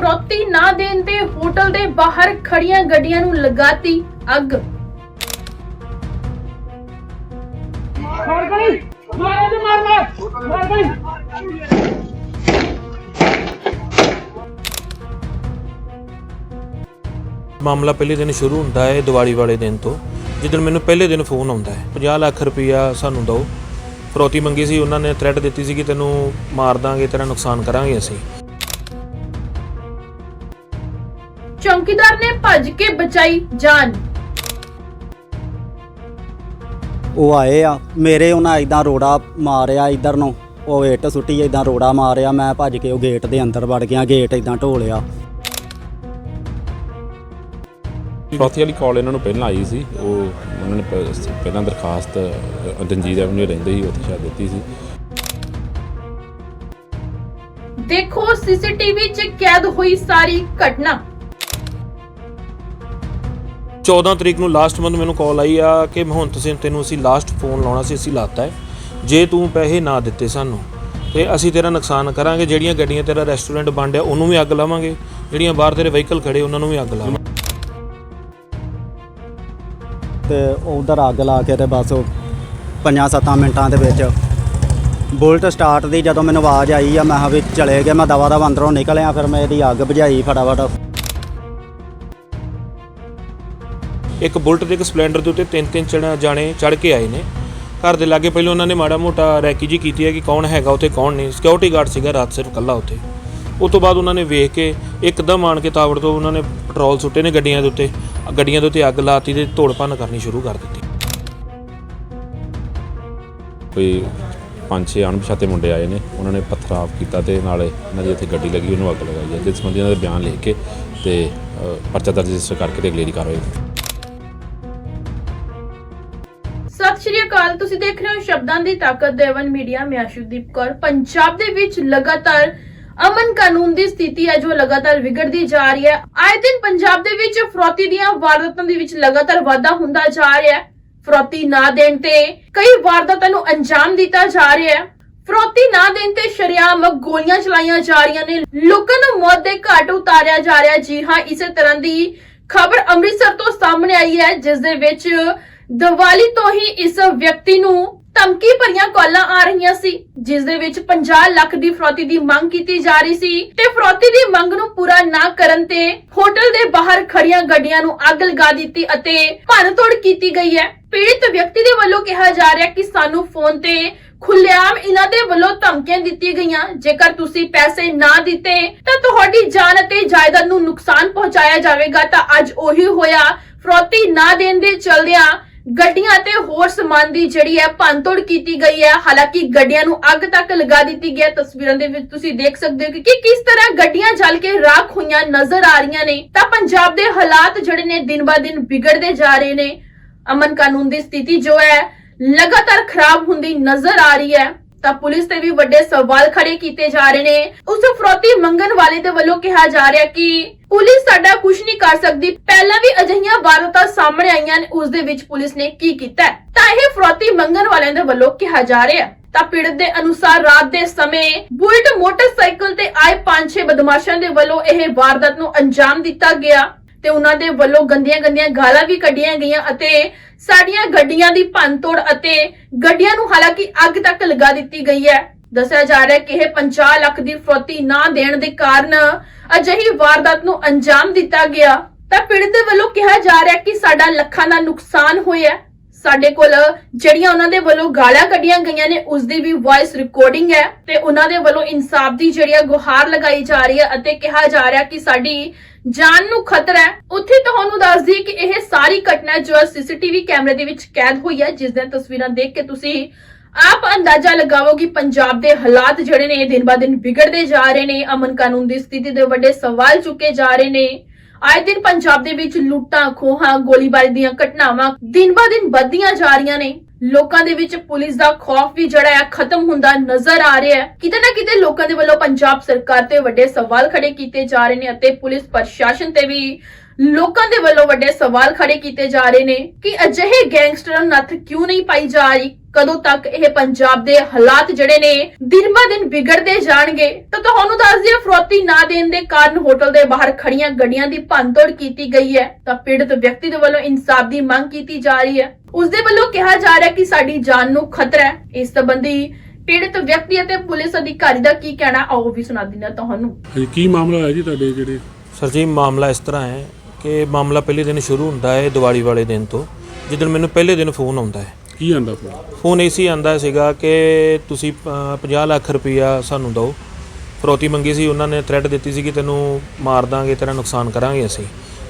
ਫਰੋਤੀ ਨਾ ਦੇਣ ਤੇ ਹੋਟਲ ਦੇ ਬਾਹਰ ਖੜੀਆਂ ਗੱਡੀਆਂ ਨੂੰ ਲਗਾਤੀ ਅੱਗ। ਮਾਰ ਗਈ। ਮਾਰ ਇਹਨੂੰ ਮਾਰ ਮਾਰ ਮਾਰ ਗਈ। ਮਾਮਲਾ ਪਹਿਲੇ ਦਿਨ ਸ਼ੁਰੂ ਹੁੰਦਾ ਹੈ ਦੀਵਾਲੀ ਵਾਲੇ ਦਿਨ ਤੋਂ ਜਿੱਦਣ ਮੈਨੂੰ ਪਹਿਲੇ ਦਿਨ ਫੋਨ ਆਉਂਦਾ ਹੈ। 50 ਲੱਖ ਰੁਪਇਆ ਸਾਨੂੰ ਦਿਓ। ਫਰੋਤੀ ਮੰਗੀ ਸੀ ਉਹਨਾਂ ਨੇ ਥ੍ਰੈਟ ਦਿੱਤੀ ਸੀ ਕਿ ਤੈਨੂੰ ਮਾਰ ਦਾਂਗੇ ਤੇਰਾ ਨੁਕਸਾਨ ਕਰਾਂਗੇ ਅਸੀਂ। ਚੌਕੀਦਾਰ ਨੇ ਭੱਜ ਕੇ ਬਚਾਈ ਜਾਨ। ਉਹ ਆਏ ਆ। ਮੇਰੇ ਉਹਨਾਂ ਇਦਾਂ ਰੋੜਾ ਮਾਰਿਆ ਇਧਰ ਨੂੰ। ਉਹ ਇੱਟ ਸੁੱਟੀ ਇਦਾਂ ਰੋੜਾ ਮਾਰਿਆ। ਮੈਂ ਭੱਜ ਕੇ ਉਹ ਗੇਟ ਦੇ ਅੰਦਰ ਵੜ ਗਿਆ। ਗੇਟ ਇਦਾਂ ਢੋਲਿਆ। ਫਰੋਤੀ ਵਾਲੀ ਕਾਲ ਇਹਨਾਂ ਨੂੰ ਪਹਿਲਾਂ ਆਈ ਸੀ। ਉਹ ਉਹਨਾਂ ਨੇ ਪ- ਪਹਿਲਾਂ ਦਰਖਾਸਤ ਅ, ਰਣਜੀਤ ਐਵਨਿਊ ਰਹਿੰਦੇ ਸੀ ਉੱਥੇ ਸ਼ਾਇਦ ਦਿੱਤੀ ਸੀ। ਦੇਖੋ ਸੀਸੀਟੀਵੀ 'ਚ ਕੈਦ ਹੋਈ ਸਾਰੀ ਘਟਨਾ। 14 ਤਰੀਕ ਨੂੰ ਲਾਸਟ ਮੰਥ ਮੈਨੂੰ ਕਾਲ ਆਈ ਆ ਕਿ ਮਹੰਤ ਸਿੰਘ, ਤੈਨੂੰ ਅਸੀਂ ਲਾਸਟ ਫੋਨ ਲਾਉਣਾ ਸੀ, ਅਸੀਂ ਲਾਤਾ ਹੈ। ਜੇ ਤੂੰ ਪੈਸੇ ਨਾ ਦਿੱਤੇ ਸਾਨੂੰ, ਤੇ ਅਸੀਂ ਤੇਰਾ ਨੁਕਸਾਨ ਕਰਾਂਗੇ, ਜਿਹੜੀਆਂ ਗੱਡੀਆਂ ਤੇਰਾ ਰੈਸਟੋਰੈਂਟ ਬੰਦਿਆ ਉਹਨੂੰ ਵੀ ਅੱਗ ਲਾਵਾਂਗੇ। ਜਿਹੜੀਆਂ ਬਾਹਰ ਤੇਰੇ ਵਹੀਕਲ ਖੜੇ, ਉਹਨਾਂ ਨੂੰ ਵੀ ਅੱਗ ਲਾਵਾਂਗੇ। ਤੇ ਉਧਰ ਅੱਗ ਲਾ ਕੇ ਤੇ ਬਸ ਉਹ ਪੰਜਾਂ ਸੱਤਾਂ ਮਿੰਟਾਂ ਦੇ ਵਿੱਚ ਬੁਲਟ ਸਟਾਰਟ ਦੀ, ਜਦੋਂ ਮੈਨੂੰ ਆਵਾਜ਼ ਆਈ ਆ, ਮੈਂ ਕਿਹਾ ਵੀ ਚਲੇ ਗਿਆ ਮੈਂ ਦਵਾ ਦਵਾ ਅੰਦਰੋਂ ਨਿਕਲਿਆ, ਫਿਰ ਮੈਂ ਇਹਦੀ ਅੱਗ ਬੁਝਾਈ ਫਟਾਫਟ। ਇੱਕ ਬੁਲਟ ਤੇ ਇੱਕ ਸਪਲੈਂਡਰ ਦੇ ਉੱਤੇ ਤਿੰਨ ਤਿੰਨ ਚੜਾ ਜਾਣੇ ਚੜ ਕੇ ਆਏ ਨੇ। ਘਰ ਦੇ ਲਾਗੇ ਪਹਿਲਾਂ ਉਹਨਾਂ ਨੇ ਮਾੜਾ ਮੋਟਾ ਰੈਕੀ ਜੀ ਕੀਤੀ ਹੈ ਕਿ ਕੌਣ ਹੈਗਾ, ਉੱਥੇ ਕੌਣ ਨਹੀਂ। ਸਿਕਿਉਰਿਟੀ ਗਾਰਡ ਸੀਗਾ, ਰਾਤ ਸਿਰਫ ਕੱਲਾ ਉੱਥੇ। ਉਸ ਤੋਂ ਬਾਅਦ ਉਹਨਾਂ ਨੇ ਵੇਖ ਕੇ ਇੱਕਦਮ ਆਣ ਕੇ ਤਾਵੜ ਤੋਂ ਉਹਨਾਂ ਨੇ ਪੈਟਰੋਲ ਸੁੱਟੇ ਨੇ ਗੱਡੀਆਂ ਦੇ ਉੱਤੇ। ਗੱਡੀਆਂ ਦੇ ਉੱਤੇ ਅੱਗ ਲਾਤੀ ਤੇ ਤੋੜ ਭੰਨ ਕਰਨੀ ਸ਼ੁਰੂ ਕਰ ਦਿੱਤੀ। ਕੋਈ ਪੰਜ ਛੇ ਅਣਪਛਾਤੇ ਮੁੰਡੇ ਆਏ ਨੇ। ਉਹਨਾਂ ਨੇ ਪਥਰਾਵ ਕੀਤਾ ਤੇ ਨਾਲੇ ਇਹਨਾਂ ਦੀ ਇੱਥੇ ਗੱਡੀ ਲੱਗੀ, ਉਹਨੂੰ ਅੱਗ ਲਗਾਈ ਹੈ। ਜਿਸ ਸੰਬੰਧੀ ਇਹਨਾਂ ਦੇ ਬਿਆਨ ਲਿਖ ਕੇ ਤੇ ਪਰਚਾ ਦਰਜ ਰਜਿਸਟਰ ਕਰਕੇ ਤੇ ਅਗਲੇਰੀ ਕਾਰਵਾਈ ਸ਼੍ਰੀ ਅਕਾਲ। ਤੁਸੀਂ ਦੇਖ ਰਹੇ ਹੋ ਸ਼ਬਦਾਂ ਦੀ ਤਾਕਤ ਦੇਵਨ ਮੀਡੀਆ। ਮੈਂ ਆਸ਼ੂਦੀਪ ਕੌਰ। ਪੰਜਾਬ ਦੇ ਵਿੱਚ ਲਗਾਤਾਰ ਅਮਨ ਕਾਨੂੰਨ ਦੀ ਸਥਿਤੀ ਹੈ, ਜੋ ਲਗਾਤਾਰ ਵਿਗੜਦੀ ਜਾ ਰਹੀ ਹੈ। ਆਏ ਦਿਨ ਪੰਜਾਬ ਦੇ ਵਿੱਚ ਫਰੋਤੀ ਦੀਆਂ ਵਾਰਦਾਤਾਂ ਦੇ ਵਿੱਚ ਲਗਾਤਾਰ ਵਾਧਾ ਹੁੰਦਾ ਜਾ ਰਿਹਾ ਹੈ। ਫਰੋਤੀ ਨਾ ਦੇਣ ਤੇ ਕਈ ਵਾਰਦਾਤਾਂ ਨੂੰ ਅੰਜਾਮ ਦਿੱਤਾ ਜਾ ਰਿਹਾ ਹੈ। ਫਰੋਤੀ ਨਾ ਦੇਣ ਤੇ ਸ਼ਰਿਆਮ ਗੋਲੀਆਂ ਚਲਾਈਆਂ ਜਾ ਰਹੀਆਂ ਨੇ। ਲੋਕਾਂ ਨੂੰ ਮੌਤ ਦੇ ਘਾਟ ਉਤਾਰਿਆ ਜਾ ਰਿਹਾ ਜੀ ਹਾਂ, ਇਸੇ ਤਰ੍ਹਾਂ ਦੀ ਖਬਰ ਅੰਮ੍ਰਿਤਸਰ ਤੋਂ ਸਾਹਮਣੇ ਆਈ ਹੈ, ਜਿਸ ਦੇ ਵਿੱਚ ਦੀਵਾਲੀ ਤੋਂ ਹੀ ਇਸ ਵਿਅਕਤੀ ਨੂੰ ਧਮਕੀ ਭਰੀਆਂ ਕਾਲਾਂ ਆ ਰਹੀਆਂ ਸੀ, ਜਿਸ ਦੇ ਵਿੱਚ 50 ਲੱਖ ਦੀ ਫਰੋਤੀ ਦੀ ਮੰਗ ਕੀਤੀ ਜਾ ਰਹੀ ਸੀ ਤੇ ਫਰੋਤੀ ਦੀ ਮੰਗ ਨੂੰ ਪੂਰਾ ਨਾ ਕਰਨ ਤੇ ਹੋਟਲ ਦੇ ਬਾਹਰ ਖੜੀਆਂ ਗੱਡੀਆਂ ਨੂੰ ਅੱਗ ਲਗਾ ਦਿੱਤੀ ਅਤੇ ਭੰਨਤੋੜ ਕੀਤੀ ਗਈ ਹੈ। ਪੀੜਿਤ ਵਿਅਕਤੀ ਦੇ ਵੱਲੋਂ ਕਿਹਾ ਜਾ ਰਿਹਾ ਕਿ ਸਾਨੂੰ ਫੋਨ ਤੇ ਖੁੱਲ੍ਹੇਆਮ ਇਹਨਾਂ ਦੇ ਵੱਲੋਂ ਧਮਕੀਆਂ ਦਿੱਤੀਆਂ ਗਈਆਂ। ਜੇਕਰ ਤੁਸੀਂ ਪੈਸੇ ਨਾ ਦਿੱਤੇ ਤਾਂ ਤੁਹਾਡੀ ਜਾਨ ਅਤੇ ਜਾਇਦਾਦ ਨੂੰ ਨੁਕਸਾਨ ਪਹੁੰਚਾਇਆ ਜਾਵੇਗਾ। ਤਾਂ ਅੱਜ ਉਹੀ ਹੋਇਆ। ਫਰੋਤੀ ਨਾ ਦੇਣ ਦੇ ਚਲਦਿਆਂ ਗੱਡੀਆਂ ਤੇ ਹੋਰ ਸਮਾਨ ਦੀ ਜਿਹੜੀ ਹੈ ਭੰਨਤੋੜ ਕੀਤੀ ਗਈ ਹੈ। ਹਾਲਾਂਕਿ ਗੱਡੀਆਂ ਨੂੰ ਅੱਗ ਤੱਕ ਲਗਾ ਦਿੱਤੀ ਗਈ ਤਸਵੀਰਾਂ ਦੇ ਵਿੱਚ ਤੁਸੀਂ ਦੇਖ ਸਕਦੇ ਹੋ ਕਿ ਕਿਸ ਤਰ੍ਹਾਂ ਗੱਡੀਆਂ ਜਲ ਕੇ ਰਾਖ ਹੋਈਆਂ ਨਜ਼ਰ ਆ ਰਹੀਆਂ ਨੇ। ਤਾਂ ਪੰਜਾਬ ਦੇ ਹਾਲਾਤ ਜਿਹੜੇ ਨੇ ਦਿਨ ਬਾ ਦਿਨ ਵਿਗੜਦੇ ਜਾ ਰਹੇ ਨੇ। ਅਮਨ ਕਾਨੂੰਨ ਦੀ ਸਥਿਤੀ ਜੋ ਹੈ, ਲਗਾਤਾਰ ਖਰਾਬ ਹੁੰਦੀ ਨਜ਼ਰ ਆ ਰਹੀ ਹੈ। ਤਾਂ ਪੁਲਿਸ ਤੇ ਵੀ ਵੱਡੇ ਸਵਾਲ ਖੜੇ ਕੀਤੇ ਜਾ ਰਹੇ ਨੇ। ਉਸ ਫਰੋਤੀ ਮੰਗਣ ਵਾਲੇ ਦੇ ਵੱਲੋਂ ਕਿਹਾ ਜਾ ਰਿਹਾ ਕਿ ਪੁਲਿਸ ਸਾਡਾ ਕੁਝ ਨਹੀਂ ਕਰ ਸਕਦੀ। ਪਹਿਲਾਂ ਵੀ ਅਜਿਹੀਆਂ ਵਾਰਦਾਤਾਂ ਸਾਹਮਣੇ ਆਈਆਂ ਨੇ, ਉਸ ਦੇ ਵਿੱਚ ਪੁਲਿਸ ਨੇ ਕੀ ਕੀਤਾ ਤਾਂ ਇਹ ਫਰੋਤੀ ਮੰਗਣ ਵਾਲਿਆਂ ਦੇ ਵੱਲੋਂ ਕਿਹਾ ਜਾ ਰਿਹਾ ਤਾਂ ਪੀੜਤ ਦੇ ਅਨੁਸਾਰ ਰਾਤ ਦੇ ਸਮੇਂ ਬੁਲਟ ਮੋਟਰਸਾਈਕਲ ਤੇ ਆਏ ਪੰਜ ਛੇ ਬਦਮਾਸ਼ਾਂ ਦੇ ਵੱਲੋਂ ਇਹ ਵਾਰਦਾਤ ਨੂੰ ਅੰਜਾਮ ਦਿੱਤਾ ਗਿਆ ਤੇ ਉਹਨਾਂ ਦੇ ਵੱਲੋਂ ਗੰਦੀਆਂ ਗੰਦੀਆਂ ਗਾਲਾਂ ਵੀ ਕੱਢੀਆਂ ਗਈਆਂ ਅਤੇ ਸਾਡੀਆਂ ਗੱਡੀਆਂ ਦੀ ਭੰਨਤੋੜ ਅਤੇ ਗੱਡੀਆਂ ਨੂੰ ਹਾਲਾਂਕਿ ਅੱਗ ਤੱਕ ਲਗਾ ਦਿੱਤੀ ਗਈ ਹੈ। ਦੱਸਿਆ ਜਾ ਰਿਹਾ ਹੈ ਕਿ ਇਹ 50 ਲੱਖ ਦੀ ਫਰੋਤੀ ਨਾ ਦੇਣ ਦੇ ਕਾਰਨ ਅਜਿਹੀ ਵਾਰਦਾਤ ਨੂੰ ਅੰਜਾਮ ਦਿੱਤਾ ਗਿਆ। ਤਾਂ ਪੀੜਤ ਦੇ ਵੱਲੋਂ ਕਿਹਾ ਜਾ ਰਿਹਾ ਹੈ ਕਿ ਸਾਡਾ ਲੱਖਾਂ ਦਾ ਨੁਕਸਾਨ ਹੋਇਆ ਸਾਡੇ ਕੋਲ ਜਿਹੜੀਆਂ ਉਹਨਾਂ ਦੇ ਵੱਲੋਂ ਗਾਲਾਂ ਕੱਢੀਆਂ ਗਈਆਂ ਨੇ, ਉਸ ਦੀ ਵੀ ਵੌਇਸ ਰਿਕਾਰਡਿੰਗ ਹੈ ਤੇ ਉਹਨਾਂ ਦੇ ਵੱਲੋਂ ਇਨਸਾਫ ਦੀ ਜਿਹੜੀ ਹੈ ਗੁਹਾਰ ਲਗਾਈ ਜਾ ਰਹੀ ਹੈ ਅਤੇ ਕਿਹਾ ਜਾ ਰਿਹਾ ਕਿ ਸਾਡੀ ਜਾਨ ਨੂੰ ਖਤਰਾ ਹੈ। ਉੱਥੇ ਤੁਹਾਨੂੰ ਦੱਸ ਦਈਏ ਕਿ ਇਹ ਸਾਰੀ ਘਟਨਾ ਜੋ ਹੈ ਸੀਸੀਟੀਵੀ ਕੈਮਰੇ ਦੇ ਵਿੱਚ ਕੈਦ ਹੋਈ ਹੈ। ਜਿਸ ਦੀਆਂ ਤਸਵੀਰਾਂ ਦੇਖ ਕੇ ਤੁਸੀਂ ਆਪ ਅੰਦਾਜ਼ਾ ਲਗਾਵੋ ਕਿ ਪੰਜਾਬ ਦੇ ਹਾਲਾਤ ਜਿਹੜੇ ਨੇ, ਦਿਨ ਬਾ ਦਿਨ ਵਿਗੜਦੇ ਜਾ ਰਹੇ ਨੇ, ਅਮਨ ਕਾਨੂੰਨ ਦੀ ਸਥਿਤੀ ਦੇ ਵੱਡੇ ਸਵਾਲ ਚੁੱਕੇ ਜਾ ਰਹੇ ਨੇ। ਆਏ ਦਿਨ ਪੰਜਾਬ ਦੇ ਵਿੱਚ ਲੁੱਟਾਂ, ਖੋਹਾਂ, ਗੋਲੀਬਾਰੀ ਦੀਆਂ ਘਟਨਾਵਾਂ ਦਿਨ ਬਾ ਦਿਨ ਵੱਧਦੀਆਂ ਜਾ ਰਹੀਆਂ ਨੇ। ਲੋਕਾਂ ਦੇ ਵਿੱਚ ਪੁਲਿਸ ਦਾ ਖੌਫ ਵੀ ਜਿਹੜਾ ਹੈ ਖਤਮ ਹੁੰਦਾ ਨਜ਼ਰ ਆ ਰਿਹਾ ਹੈ। ਕਿਤੇ ਨਾ ਕਿਤੇ ਲੋਕਾਂ ਦੇ ਵੱਲੋਂ ਪੰਜਾਬ ਸਰਕਾਰ ਤੇ ਵੱਡੇ ਸਵਾਲ ਖੜੇ ਕੀਤੇ ਜਾ ਰਹੇ ਨੇ ਅਤੇ ਪੁਲਿਸ ਪ੍ਰਸ਼ਾਸਨ ਤੇ ਵੀ ਲੋਕਾਂ ਦੇ ਵੱਲੋਂ ਵੱਡੇ ਸਵਾਲ ਖੜੇ ਕੀਤੇ ਜਾ ਰਹੇ ਨੇ ਕਿ ਅਜਿਹੇ ਗੈਂਗਸਟਰਾਂ ਨੂੰ ਨੱਥ ਕਿਉਂ ਨਹੀਂ ਪਾਈ ਜਾ ਰਹੀ? ਕਦੋਂ ਤੱਕ ਇਹ ਪੰਜਾਬ ਦੇ ਹਾਲਾਤ ਜਿਹੜੇ ਨੇ ਦਿਨ ਬ ਦਿਨ ਵਿਗੜਦੇ ਜਾਣਗੇ ਤਾਂ ਤੁਹਾਨੂੰ ਦੱਸ ਦਈਏ ਫਰੋਤੀ ਨਾ ਦੇਣ ਦੇ ਕਾਰਨ ਹੋਟਲ ਦੇ ਬਾਹਰ ਖੜੀਆਂ ਗੱਡੀਆਂ ਦੀ ਭੰਨਤੋੜ ਕੀਤੀ ਗਈ ਹੈ ਤਾਂ ਪੀੜਤ ਵਿਅਕਤੀ ਦੇ ਵੱਲੋਂ ਇਨਸਾਫ ਦੀ ਮੰਗ ਕੀਤੀ ਜਾ ਰਹੀ ਹੈ। ਉਸ ਦੇ ਵੱਲੋਂ ਕਿਹਾ ਜਾ ਰਿਹਾ ਹੈ ਕਿ ਸਾਡੀ ਜਾਨ ਨੂੰ ਖਤਰਾ ਹੈ। ਇਸ ਸੰਬੰਧੀ ਪੀੜਤ ਵਿਅਕਤੀ ਅਤੇ ਪੁਲਿਸ ਅਧਿਕਾਰੀ ਦਾ ਕੀ ਕਹਿਣਾ ਆਓ ਉਹ ਵੀ ਸੁਣਾ ਦਿੰਦਾ ਤੁਹਾਨੂੰ। ਕੀ ਮਾਮਲਾ ਹੋਇਆ ਜੀ ਤੁਹਾਡੇ ਜਿਹੜੇ? ਸਰ ਜੀ ਮਾਮਲਾ ਇਸ ਤਰ੍ਹਾਂ ਹੈ ਕਿ ਮਾਮਲਾ ਪਹਿਲੇ ਦਿਨ ਸ਼ੁਰੂ ਹੁੰਦਾ ਹੈ ਦੀਵਾਲੀ ਵਾਲੇ ਦਿਨ ਤੋਂ ਜਿੱਦਣ ਮੈਨੂੰ ਪਹਿਲੇ ਦਿਨ ਫੋਨ ਆਉਂਦਾ ਹੈ। ਕੀ ਆਂਦਾ ਫਿਰ ਫੋਨ ਏਸੀ ਆਂਦਾ ਸੀਗਾ ਕਿ ਤੁਸੀਂ ਅ, 50 ਲੱਖ ਰੁਪਈਆ ਸਾਨੂੰ ਦਿਓ। ਫਰੋਤੀ ਮੰਗੀ ਸੀ ਉਹਨਾਂ ਨੇ ਥ੍ਰੈਟ ਦਿੱਤੀ ਸੀ ਕਿ ਤੈਨੂੰ ਮਾਰ ਦਾਂਗੇ ਤੇਰਾ ਨੁਕਸਾਨ ਕਰਾਂਗੇ ਅਸੀਂ।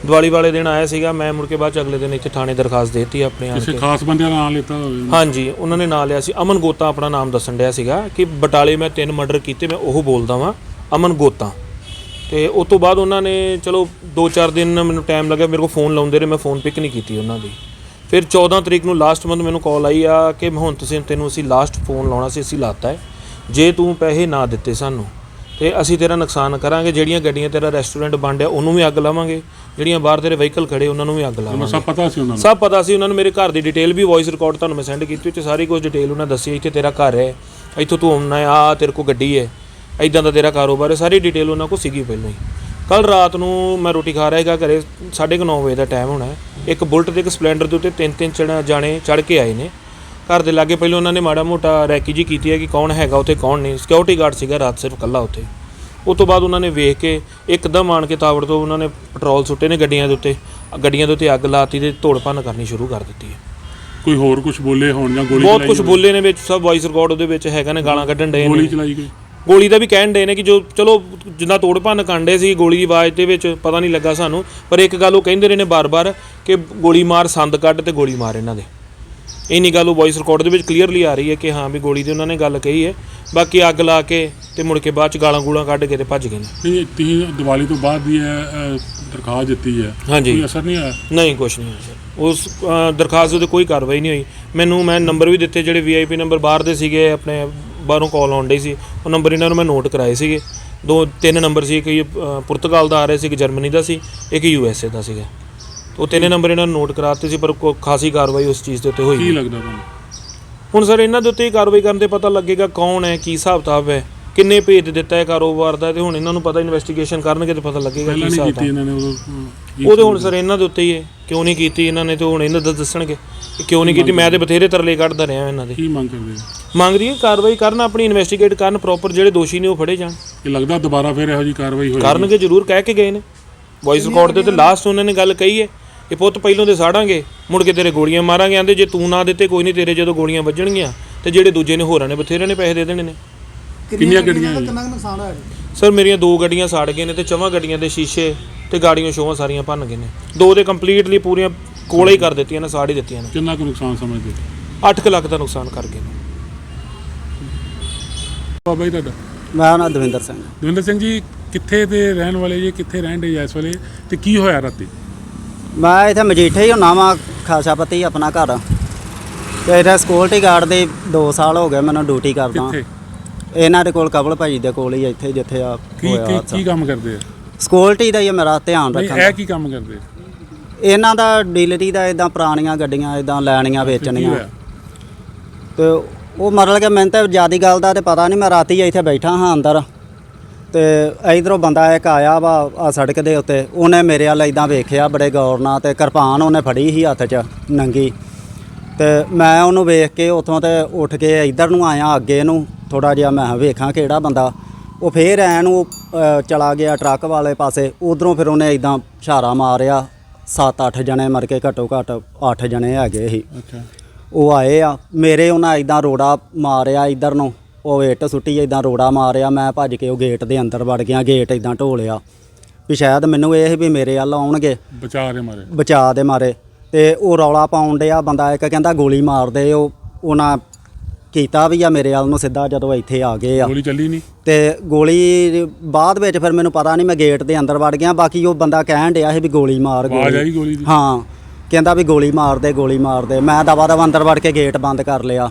ਦੀਵਾਲੀ ਵਾਲੇ ਦਿਨ ਆਇਆ ਸੀਗਾ ਮੈਂ ਮੁੜ ਕੇ ਬਾਅਦ ਚ ਅਗਲੇ ਦਿਨ ਇੱਥੇ ਥਾਣੇ ਦਰਖਾਸਤ ਦੇਤੀ ਆਪਣੇ ਆਣ ਕਿਸੇ ਕੇ। ਖਾਸ ਬੰਦੇ ਦਾ ਨਾਮ ਲਿੱਤਾ ਹੋਵੇ। ਹਾਂਜੀ ਉਹਨਾਂ ਨੇ ਨਾਂ ਲਿਆ ਸੀ। ਅਮਨ ਗੋਤਾ ਆਪਣਾ ਨਾਮ ਦੱਸਣ ਡਿਆ ਸੀਗਾ ਕਿ ਬਟਾਲੇ ਮੈਂ ਤਿੰਨ ਮਰਡਰ ਕੀਤੇ ਮੈਂ ਉਹ ਬੋਲਦਾ ਵਾਂ ਅਮਨ ਗੋਤਾ। ਤੇ ਉਸ ਤੋਂ ਬਾਅਦ ਉਹਨਾਂ ਨੇ ਚਲੋ 2-4 ਦਿਨ ਮੈਨੂੰ ਟਾਈਮ ਲੱਗਾ ਮੇਰੇ ਕੋਲ ਫੋਨ ਲਾਉਂਦੇ ਰਹੇ ਮੈਂ ਫੋਨ ਪਿਕ ਨਹੀਂ ਕੀਤੀ ਉਹਨਾਂ ਦੀ। ਫਿਰ 14 ਤਰੀਕ ਨੂੰ ਲਾਸਟ ਮੰਥ ਮੈਨੂੰ ਕਾਲ ਆਈ ਆ ਕਿ ਹੁਣ ਤੁਸੀਂ ਤੈਨੂੰ ਅਸੀਂ ਲਾਸਟ ਫੋਨ ਲਾਉਣਾ ਸੀ ਅਸੀਂ ਲਾਤਾ ਹੈ। ਜੇ ਤੂੰ ਪੈਸੇ ਨਾ ਦਿੱਤੇ ਸਾਨੂੰ ਤੇ ਅਸੀਂ ਤੇਰਾ ਨੁਕਸਾਨ ਕਰਾਂਗੇ ਜਿਹੜੀਆਂ ਗੱਡੀਆਂ ਤੇਰਾ ਰੈਸਟੋਰੈਂਟ ਬੰਦ ਆ ਉਹਨੂੰ ਵੀ ਅੱਗ ਲਾਵਾਂਗੇ। ਜਿਹੜੀਆਂ ਬਾਹਰ ਤੇਰੇ ਵਹੀਕਲ ਖੜੇ ਉਹਨਾਂ ਨੂੰ ਵੀ ਅੱਗ ਲਾਵਾਂਗੇ। ਸਭ ਪਤਾ ਸੀ ਉਹਨਾਂ ਨੂੰ? ਸਭ ਪਤਾ ਸੀ ਉਹਨਾਂ ਨੂੰ ਮੇਰੇ ਘਰ ਦੀ ਡਿਟੇਲ ਵੀ ਵੌਇਸ ਰਿਕਾਰਡ ਤੁਹਾਨੂੰ ਮੈਂ ਸੈਂਡ ਕੀਤੀ ਉੱਤੇ ਸਾਰੀ ਕੁਝ ਡਿਟੇਲ ਉਹਨਾਂ ਦੱਸੀ ਇੱਥੇ ਤੇਰਾ ਘਰ ਹੈ ਇੱਥੋਂ ਤੂੰ ਆਉਣਾ ਹੈ ਆ ਤੇਰੇ ਕੋਲ ਗੱਡੀ ਹੈ ਐਦਾਂ ਦਾ ਤੇਰਾ ਕਾਰੋਬਾਰ ਹੈ ਸਾਰੀ ਡਿਟੇਲ ਉਹਨਾਂ ਕੋਲ ਸੀਗੀ ਪਹਿਲਾਂ ਹੀ। ਕੱਲ ਰਾਤ ਨੂੰ ਮੈਂ ਰੋਟੀ ਖਾ ਰਿਹਾ ਹੈਗਾ ਘਰੇ 9:30 ਵਜੇ ਦਾ ਟਾਈਮ ਹੋਣਾ। ਇੱਕ ਬੁਲਟ ਤੇ ਇੱਕ ਸਪਲੈਂਡਰ ਦੇ ਉੱਤੇ ਤਿੰਨ ਤਿੰਨ ਚੜਾ ਜਾਣੇ ਚੜ ਕੇ ਆਏ ਨੇ। ਘਰ ਦੇ ਲਾਗੇ ਪਹਿਲਾਂ ਉਹਨਾਂ ਨੇ ਮਾੜਾ ਮੋਟਾ ਰੈਕੀ ਜੀ ਕੀਤੀ ਹੈ ਕਿ ਕੌਣ ਹੈਗਾ ਉੱਥੇ ਕੌਣ ਨਹੀਂ। ਸਿਕਿਉਰਿਟੀ ਗਾਰਡ ਸੀਗਾ ਰਾਤ ਸਿਰਫ ਇਕੱਲਾ ਉੱਥੇ। ਉਸ ਤੋਂ ਬਾਅਦ ਉਹਨਾਂ ਨੇ ਵੇਖ ਕੇ ਇੱਕਦਮ ਆਣ ਕੇ ਤਾਵੜ ਤੋਂ ਉਹਨਾਂ ਨੇ ਪੈਟਰੋਲ ਸੁੱਟੇ ਨੇ ਗੱਡੀਆਂ ਦੇ ਉੱਤੇ। ਗੱਡੀਆਂ ਦੇ ਉੱਤੇ ਅੱਗ ਲਾਤੀ ਤੇ ਧੋੜ ਭੰਨ ਕਰਨੀ ਸ਼ੁਰੂ ਕਰ ਦਿੱਤੀ ਹੈ। ਕੋਈ ਹੋਰ ਕੁਝ ਬੋਲੇ ਹੋਣ ਜਾਂ ਗੋਲੀ ਬਹੁਤ ਚਲਾਈ ਕੁਝ ਹੋਵੇ? ਬੋਲੇ ਨੇ ਵਿੱਚ ਸਭ ਵੌਇਸ ਰਿਕਾਰਡ ਉਹਦੇ ਵਿੱਚ ਹੈਗਾ ਨੇ ਗਾਲਾਂ ਕੱਢਣ ਡਏ ਗੋਲੀ ਨੇ ਚਲਾਈ ਗਈ? ਗੋਲੀ ਦਾ ਵੀ ਕਹਿਣ ਡਏ ਨੇ ਕਿ ਜੋ ਚਲੋ ਜਿੰਨਾ ਤੋੜ ਭੰਨ ਕਾਂਡੇ ਸੀ ਗੋਲੀ ਦੀ ਆਵਾਜ਼ ਦੇ ਵਿੱਚ ਪਤਾ ਨਹੀਂ ਲੱਗਾ ਸਾਨੂੰ ਪਰ ਇੱਕ ਗੱਲ ਉਹ ਕਹਿੰਦੇ ਰਹੇ ਨੇ ਬਾਰ-ਬਾਰ ਕਿ ਗੋਲੀ ਮਾਰ ਸੰਦ ਕੱਢ ਤੇ ਗੋਲੀ ਮਾਰ ਇਹਨਾਂ ਦੇ। ਇੰਨੀ ਗੱਲ ਉਹ ਵੌਇਸ ਰਿਕਾਰਡ ਦੇ ਵਿੱਚ ਕਲੀਅਰਲੀ ਆ ਰਹੀ ਹੈ ਕਿ ਹਾਂ ਵੀ ਗੋਲੀ ਦੀ ਉਹਨਾਂ ਨੇ ਗੱਲ ਕਹੀ ਹੈ। ਬਾਕੀ ਅੱਗ ਲਾ ਕੇ ਤੇ ਮੁੜ ਕੇ ਬਾਅਦ ਚ ਗਾਲਾਂ ਗੂਲਾਂ ਕੱਢ ਕੇ ਤੇ ਭੱਜ ਗਏ ਨੇ। ਨਹੀਂ ਤੁਸੀਂ ਦੀਵਾਲੀ ਤੋਂ ਬਾਅਦ ਦੀ ਇਹ ਦਰਖਾਸਤ ਦਿੱਤੀ ਹੈ। ਹਾਂਜੀ। ਕੋਈ ਅਸਰ ਨਹੀਂ ਆਇਆ? ਨਹੀਂ ਕੁਛ ਨਹੀਂ ਹੋਇਆ। ਸਰ ਉਸ ਅ, ਦਰਖਾਸਤ ਉਤੇ ਕੋਈ ਕਾਰਵਾਈ ਨਹੀਂ ਹੋਈ। ਮੈਨੂੰ ਮੈਂ ਨੰਬਰ ਵੀ ਦਿੱਤੇ ਜਿਹੜੇ ਵੀਆਈਪੀ ਨੰਬਰ ਬਾਹਰ ਦੇ ਸੀਗੇ ਆਪਣੇ ਬਾਹਰੋਂ ਕਾਲ ਆਉਣ ਡਈ ਸੀ। ਉਹ ਨੰਬਰ ਇਹਨਾਂ ਨੂੰ ਮੈਂ ਨੋਟ ਕਰਾਏ ਸੀਗੇ। ਦੋ ਤਿੰਨ ਨੰਬਰ ਸੀ ਇੱਕ ਇਹ, ਅ, ਪੁਰਤਗਾਲ ਦਾ ਆ ਰਿਹਾ ਸੀ ਇੱਕ ਜਰਮਨੀ ਦਾ ਸੀ ਇੱਕ ਯੂਐਸਏ ਦਾ ਸੀਗਾ। ਉਹ ਤਿੰਨੇ ਨੰਬਰ ਇਹਨਾਂ ਨੂੰ ਨੋਟ ਕਰਾਤੇ ਸੀ ਪਰ ਕੋਈ ਖਾਸੀ ਕਾਰਵਾਈ ਉਸ ਚੀਜ਼ ਦੇ ਉੱਤੇ ਹੋਈ ਕੀ ਨਹੀਂ। ਲੱਗਦਾ ਤੁਹਾਨੂੰ? ਹੁਣ ਸਰ ਇਹਨਾਂ ਦੇ ਉੱਤੇ ਹੀ ਕਾਰਵਾਈ ਕਰਨ ਤੇ ਪਤਾ ਲੱਗੇਗਾ ਕੌਣ ਹੈ ਕੀ ਹਿਸਾਬ ਕਿਤਾਬ ਹੈ। ਕਿੰਨੇ ਭੇਜ ਦਿੱਤਾ ਹੈ ਕਾਰੋਬਾਰ ਦਾ ਤੇ ਹੁਣ ਇਹਨਾਂ ਨੂੰ ਪਤਾ ਇਨਵੈਸਟੀਗੇਸ਼ਨ ਕਰਨਗੇ ਤੇ ਪਤਾ ਲੱਗੇਗਾ ਕੀ ਨਹੀਂ ਹਿਸਾਬ ਕੀਤੀ ਕਿਤਾਬ ਇਹਨਾਂ ਨੇ ਉਦੋਂ ਕੀ ਉਹਦੇ ਹੁਣ ਸਰ ਇਹਨਾਂ ਦੇ ਉੱਤੇ ਹੀ ਹੈ। ਕਿਉਂ ਨਹੀਂ ਕੀਤੀ ਇਹਨਾਂ ਨੇ ਤੇ ਹੁਣ ਇਹਨਾਂ ਦਾ ਦੱਸਣਗੇ ਕਿ ਕਿਉਂ ਨਹੀਂ ਕੀਤੀ। ਮੈਂ ਤੇ ਬਥੇਰੇ ਤਰਲੇ ਕੱਢਦਾ ਰਿਹਾ ਇਹਨਾਂ ਦੇ। ਕੀ ਮੰਗ ਕਰਦੇ? ਹੋ? ਮੰਗਦੀ ਹੈ ਕਾਰਵਾਈ ਕਰਨ ਆਪਣੀ ਇਨਵੈਸਟੀਗੇਟ ਕਰਨ ਪ੍ਰੋਪਰ ਜਿਹੜੇ ਦੋਸ਼ੀ ਨੇ ਉਹ ਫੜੇ ਜਾਣ। ਇਹ ਲੱਗਦਾ ਦੁਬਾਰਾ ਫਿਰ ਇਹੋ ਜੀ ਕਾਰਵਾਈ ਹੋਈ ਕਰਨਗੇ ਜ਼ਰੂਰ ਕਹਿ ਕੇ ਗਏ ਨੇ। ਵੌਇਸ ਰਿਕਾਰਡ ਦੇ ਤੇ ਲਾਸਟ ਉਹਨਾਂ ਨੇ ਗੱਲ ਕਹੀ ਹੈ ਇਹ ਪੁੱਤ ਪਹਿਲੋਂ ਦੇ ਸਾੜਾਂਗੇ ਮੁੜ ਕੇ ਤੇਰੇ ਗੋਲੀਆਂ ਮਾਰਾਂਗੇ। ਆਂਦੇ ਜੇ ਤੂੰ ਨਾ ਦਿੱਤੇ ਕੋਈ ਨਹੀਂ ਤੇਰੇ ਜਦੋਂ ਗੋਲੀਆਂ ਵੱਜਣਗੀਆਂ ਤੇ ਜਿਹੜੇ ਦੂਜੇ ਨੇ ਹੋਰਾਂ ਨੇ ਬਥੇਰੇ ਨੇ ਪੈਸੇ ਦੇ ਦੇਣੇ ਨੇ। ਕਿੰਨੀਆਂ ਗੱਡੀਆਂ ਹੈ ਕਿੰਨਾ ਕੁ ਨੁਕਸਾਨ ਹੋਇਆ ਜੀ? ਸਰ ਮੇਰੀਆਂ ਦੋ ਗੱਡੀਆਂ ਸਾੜ ਗਏ ਨੇ ਤੇ ਚਵਾਂ ਗੱਡੀਆਂ ਦੇ ਸ਼ੀਸ਼ੇ ਤੇ ਗਾੜੀਆਂ ਸ਼ੋਆਂ ਸਾਰੀਆਂ ਭੰਨ ਗਏ ਨੇ। ਦੋ ਦੇ ਕੰਪਲੀਟਲੀ ਪੂਰੀਆਂ ਕੋਲੇ ਹੀ ਕਰ ਦਿੱਤੀਆਂ ਨੇ ਸਾੜ ਹੀ ਦਿੱਤੀਆਂ ਨੇ। ਕਿੰਨਾ ਕੁ ਨੁਕਸਾਨ ਸਮਝਦੇ? 8 ਲੱਖ ਦਾ ਨੁਕਸਾਨ ਕਰ ਗਏ ਨੇ। ਬਾਬਾ ਜੀ ਤੁਹਾਡਾ? ਮੈਂ ਨਾ ਦਵਿੰਦਰ ਸਿੰਘ ਦਵਿੰਦਰ ਸਿੰਘ ਜੀ ਕਿੱਥੇ ਦੇ ਰਹਿਣ ਵਾਲੇ ਜੀ ਕਿੱਥੇ ਰਹਿਣ ਦੇ ਇਸ ਵੇਲੇ? ਤੇ ਕੀ ਹੋਇਆ ਰਾਤੀ? ਮੈਂ ਇੱਥੇ ਮਜੀਠੇ ਹੀ ਹੁੰਨਾ ਵਾਂ ਖਾਸਾਪਤੀ ਆਪਣਾ ਘਰ। ਤੇ ਇੱਥੇ ਸਿਕਿਉਰਿਟੀ ਗਾਰਡ ਦੇ 2 ਸਾਲ ਹੋ ਗਏ ਮੈਨੂੰ ਡਿਊਟੀ ਕਰਦਾ। ਕਿੱਥੇ? ਇਹਨਾਂ ਦੇ ਕੋਲ ਕਬਲ ਭਾਜੀ ਦੇ ਕੋਲ ਹੀ ਇੱਥੇ ਜਿੱਥੇ ਆ ਕੀ ਹੋਇਆ ਕੀ ਹਾਦਸਾ। ਕੰਮ ਕਰਦੇ ਆ? ਸਿਕਿਉਰਿਟੀ ਦਾ ਹੀ ਮੇਰਾ ਧਿਆਨ ਨਹੀਂ ਰੱਖਣਾ ਇਹ ਕੀ ਕੰਮ ਕਰਦੇ ਆ? ਇਹਨਾਂ ਦਾ ਡੀਲਰੀ ਦਾ ਇਦਾਂ ਪੁਰਾਣੀਆਂ ਗੱਡੀਆਂ ਇਦਾਂ ਲੈਣੀਆਂ ਕੀ ਵੇਚਣੀਆਂ। ਹੋਇਆ? ਤੇ ਉਹ ਮਤਲਬ ਕਿ ਮੈਨੂੰ ਤਾਂ ਜਿਆਦੀ ਗੱਲ ਦਾ ਤੇ ਪਤਾ ਨਹੀਂ ਮੈਂ ਰਾਤੀ ਇੱਥੇ ਬੈਠਾ ਹਾਂ ਅੰਦਰ। ਤੇ ਇਧਰੋਂ ਬੰਦਾ ਇੱਕ ਆਇਆ ਵਾ ਆ ਸੜਕ ਦੇ ਉੱਤੇ। ਉਹਨੇ ਮੇਰੇ ਵੱਲ ਇਦਾਂ ਵੇਖਿਆ ਬੜੇ ਗੌਰ ਨਾਲ ਤੇ ਕਿਰਪਾਨ ਉਹਨੇ ਫੜੀ ਸੀ ਹੱਥ 'ਚ ਨੰਗੀ। ਤੇ ਮੈਂ ਉਹਨੂੰ ਵੇਖ ਕੇ ਉੱਥੋਂ ਤੇ ਉੱਠ ਕੇ ਇਧਰ ਨੂੰ ਆਇਆ ਅੱਗੇ ਨੂੰ। ਥੋੜਾ ਜਿਹਾ ਮੈਂ ਵੇਖਾਂ ਕਿਹੜਾ ਬੰਦਾ। ਉਹ ਫੇਰ ਐਨ ਉਹ ਚਲਾ ਗਿਆ ਟਰੱਕ ਵਾਲੇ ਪਾਸੇ। ਉਧਰੋਂ ਫਿਰ ਉਹਨੇ ਇਦਾਂ ਇਸ਼ਾਰਾ ਮਾਰਿਆ। 7-8 ਜਣੇ ਮਰ ਕੇ ਘੱਟੋ ਘੱਟ 8 ਜਣੇ ਹੈਗੇ ਸੀ। ਅੱਛਾ। ਉਹ ਆਏ ਆ। ਮੇਰੇ ਉਹਨਾਂ ਇਦਾਂ ਰੋੜਾ ਮਾਰਿਆ ਇਧਰ ਨੂੰ। ਉਹ ਇੱਟ ਸੁੱਟੀ ਇਦਾਂ ਰੋੜਾ ਮਾਰਿਆ। ਮੈਂ ਭੱਜ ਕੇ ਉਹ ਗੇਟ ਦੇ ਅੰਦਰ ਵੜ ਗਿਆ। ਗੇਟ ਇਦਾਂ ਢੋਲਿਆ। ਵੀ ਸ਼ਾਇਦ ਮੈਨੂੰ ਇਹ ਵੀ ਮੇਰੇ ਵੱਲ ਆਉਣਗੇ। ਬਚਾ ਰਹੇ ਮਾਰੇ। ਬਚਾ ਦੇ ਮਾਰੇ। ਤੇ ਉਹ ਰੌਲਾ ਪਾਉਣ ਡਿਆ। ਬੰਦਾ ਇੱਕ ਕਹਿੰਦਾ ਗੋਲੀ ਮਾਰ ਦੇ। ਉਹ ਉਹਨਾਂ ਕੀਤਾ ਵੀ ਆ ਮੇਰੇ ਵੱਲ ਨੂੰ ਸਿੱਧਾ ਜਦੋਂ ਇੱਥੇ ਆ ਗਏ ਆ। ਗੋਲੀ ਚੱਲੀ ਨਹੀਂ? ਤੇ ਗੋਲੀ ਬਾਅਦ ਵਿੱਚ ਫਿਰ ਮੈਨੂੰ ਪਤਾ ਨਹੀਂ ਮੈਂ ਗੇਟ ਦੇ ਅੰਦਰ ਵੜ ਗਿਆ। ਬਾਕੀ ਉਹ ਬੰਦਾ ਕਹਿਣ ਡਿਆ ਸੀ ਵੀ ਗੋਲੀ ਮਾਰ ਆਵਾਜ਼ ਆਈ ਗੋਲੀ ਦੀ? ਹਾਂ। ਕਹਿੰਦਾ ਵੀ ਗੋਲੀ ਮਾਰ ਦੇ ਗੋਲੀ ਮਾਰ ਦੇ। ਮੈਂ ਦਵਾ ਦਵਾ ਅੰਦਰ ਵੜ ਕੇ ਗੇਟ ਬੰਦ ਕਰ ਲਿਆ।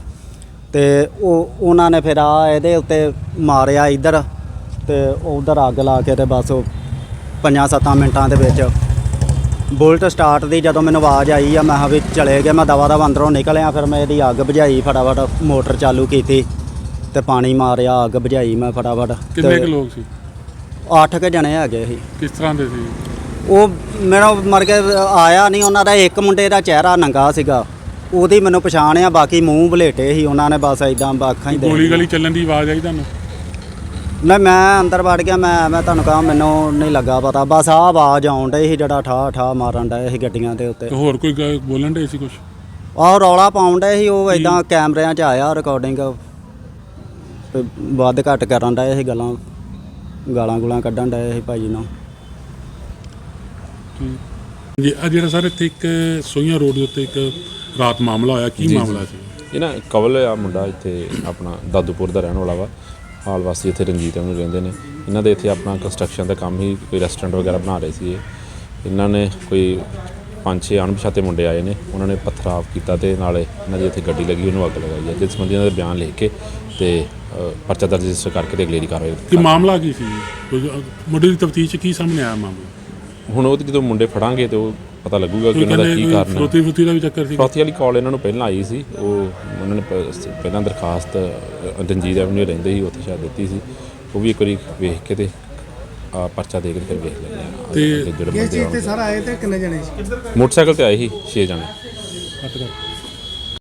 ਤੇ ਉਹ ਉਹਨਾਂ ਨੇ ਫਿਰ ਆ ਇਹਦੇ ਉੱਤੇ ਮਾਰਿਆ ਇੱਧਰ। ਤੇ ਉਧਰ ਅੱਗ ਲਾ ਕੇ ਤੇ ਬਸ ਉਹ ਪੰਜਾਂ ਸੱਤਾਂ ਮਿੰਟਾਂ ਦੇ ਵਿੱਚ ਬੁਲਟ ਸਟਾਰਟ ਦੀ ਜਦੋਂ ਮੈਨੂੰ ਆਵਾਜ਼ ਆਈ ਆ ਮੈਂ ਕਿਹਾ ਵੀ ਚਲੇ ਗਏ ਮੈਂ ਦਵਾ ਦਵਾ ਅੰਦਰੋਂ ਨਿਕਲਿਆ ਫਿਰ ਮੈਂ ਇਹਦੀ ਅੱਗ ਬੁਝਾਈ ਫਟਾਫਟ ਮੋਟਰ ਚਾਲੂ ਕੀਤੀ ਤੇ ਪਾਣੀ ਮਾਰਿਆ ਅੱਗ ਬੁਝਾਈ ਮੈਂ ਫਟਾਫਟ ਕਿੰਨੇ ਕੁ ਲੋਕ ਸੀ? ਅੱਠ ਕੁ ਜਣੇ ਹੈਗੇ ਸੀ। ਕਿਸ ਤਰ੍ਹਾਂ ਦੇ ਸੀ? ਉਹ ਮੇਰਾ ਮਰ ਕੇ ਆਇਆ ਨਹੀਂ ਉਹਨਾਂ ਦਾ ਇੱਕ ਮੁੰਡੇ ਦਾ ਚਿਹਰਾ ਨੰਗਾ ਸੀਗਾ ਉਹਦੀ ਮੈਨੂੰ ਪਛਾਣ ਆ ਬਾਕੀ ਮੂੰਹ ਬਲੇਟੇ ਸੀ ਉਹਨਾਂ ਨੇ ਬਸ ਇਦਾਂ ਅੱਖਾਂ ਹੀ ਦੇ ਗੋਲੀ ਗਲੀ ਚੱਲਣ ਦੀ ਆਵਾਜ਼ ਆਈ ਤੁਹਾਨੂੰ? ਮੈਂ ਮੈਂ ਅੰਦਰ ਵੜ ਗਿਆ ਮੈਂ ਮੈਂ ਤੁਹਾਨੂੰ ਕਹਾਂ ਮੈਨੂੰ ਨਹੀਂ ਲੱਗਾ ਪਤਾ। ਬਸ ਆਹ ਆਵਾਜ਼ ਆਉਣ ਡਈ ਸੀ ਜਿਹੜਾ ਠਾ ਠਾ ਮਾਰਨ ਡਏ ਸੀ ਗੱਡੀਆਂ ਦੇ ਉੱਤੇ। ਤੇ ਹੋਰ ਕੋਈ ਗ- ਬੋਲਣ ਦੇ ਸੀ ਕੁਝ ਆਹ ਰੌਲਾ ਪਾਉਣ ਡਏ ਸੀ ਉਹ ਇਦਾਂ ਕੈਮਰਿਆਂ 'ਚ ਆਇਆ ਰਿਕਾਰਡਿੰਗ ਵੱਧ ਘੱਟ ਕਰਨ ਡਏ ਸੀ ਗੱਲਾਂ। ਗਾਲਾਂ ਗੁਲਾਂ ਕੱਢਣ ਡਏ ਸੀ ਭਾਜੀ ਨੂੰ। ਜੀ ਆ ਜਿਹੜਾ ਸਰ ਇੱਥੇ ਇੱਕ ਸੋਈਆਂ ਰੋਡ ਦੇ ਉੱਤੇ ਇੱਕ ਰਾਤ ਮਾਮਲਾ ਹੋਇਆ ਕੀ ਮਾਮਲਾ ਸੀ? ਇਹ ਨਾ ਕਵਲ ਆ ਮੁੰਡਾ ਇੱਥੇ ਆਪਣਾ ਦਾਦੂਪੁਰ ਦਾ ਰਹਿਣ ਵਾਲਾ ਵਾ। ਹਾਲ ਵਾਸੀ ਇੱਥੇ ਰਣਜੀਤ ਨੂੰ ਰਹਿੰਦੇ ਨੇ। ਇਹਨਾਂ ਦੇ ਇੱਥੇ ਆਪਣਾ ਕੰਸਟਰਕਸ਼ਨ ਦਾ ਕੰਮ ਹੀ ਕੋਈ ਰੈਸਟੋਰੈਂਟ ਵਗੈਰਾ ਬਣਾ ਰਹੇ ਸੀ ਇਹ ਇਹਨਾਂ ਨੇ ਕੋਈ ਪੰਜ ਛੇ ਅਣਪਛਾਤੇ ਮੁੰਡੇ ਆਏ ਨੇ। ਉਹਨਾਂ ਨੇ ਪਥਰਾਵ ਕੀਤਾ ਤੇ ਨਾਲੇ ਇਹਨਾਂ ਦੀ ਇੱਥੇ ਗੱਡੀ ਲੱਗੀ ਉਹਨੂੰ ਅੱਗ ਲਗਾਈ ਹੈ। ਜਿਸ ਸੰਬੰਧੀ ਇਹਨਾਂ ਦਾ ਬਿਆਨ ਲਿਖ ਕੇ ਤੇ ਪਰਚਾ ਦਰਜ ਰਜਿਸਟਰ ਕਰਕੇ ਤੇ ਅਗਲੇਰੀ ਕਾਰਵਾਈ ਕਿ ਮਾਮਲਾ ਕੀ ਸੀ? ਅ, ਮੁੱਢਲੀ ਤਫਤੀਸ਼ ਕੀ ਸਾਹਮਣੇ ਆਇਆ ਮਾਮਲਾ? ਹੁਣ ਉਹ ਜਦੋਂ ਮੁੰਡੇ ਫੜਾਂਗੇ ਤੇ ਉਹ ਪਤਾ ਲੱਗੂਗਾ ਕਿ ਉਹਨਾਂ ਦਾ ਕੀ ਕਾਰਨ ਹੈ। ਫਰੋਤੀ ਫਰੋਤੀ ਦਾ ਵੀ ਚੱਕਰ ਸੀ ਫਰੋਤੀ ਵਾਲੀ ਕਾਲ ਇਹਨਾਂ ਨੂੰ ਪਹਿਲਾਂ ਆਈ ਸੀ। ਉਹ ਉਹਨਾਂ ਨੇ ਪ- ਪਹਿਲਾਂ ਦਰਖਾਸਤ ਰਣਜੀਤ ਐਵਨਿਊ ਰਹਿੰਦੇ ਸੀ ਉੱਥੇ ਸ਼ਾਇਦ ਦਿੱਤੀ ਸੀ। ਉਹ ਵੀ ਇੱਕ ਵਾਰੀ ਵੇਖ ਕੇ ਤੇ ਆ ਪਰਚਾ ਦੇ ਕੇ ਫਿਰ ਵੇਖ ਲੈਂਦੇ ਆ। ਤੇ ਜਿਹੜੇ ਕਿਸ ਬੰਦੇ ਚੀਜ਼ ਤੇ ਆਉਣਗੇ। ਸਾਰਾ ਆਏ ਤੇ ਕਿੰਨੇ ਜਣੇ ਸੀ? ਮੋਟਰਸਾਈਕਲ ਤੇ ਆਏ ਸੀ 6 ਜਣੇ।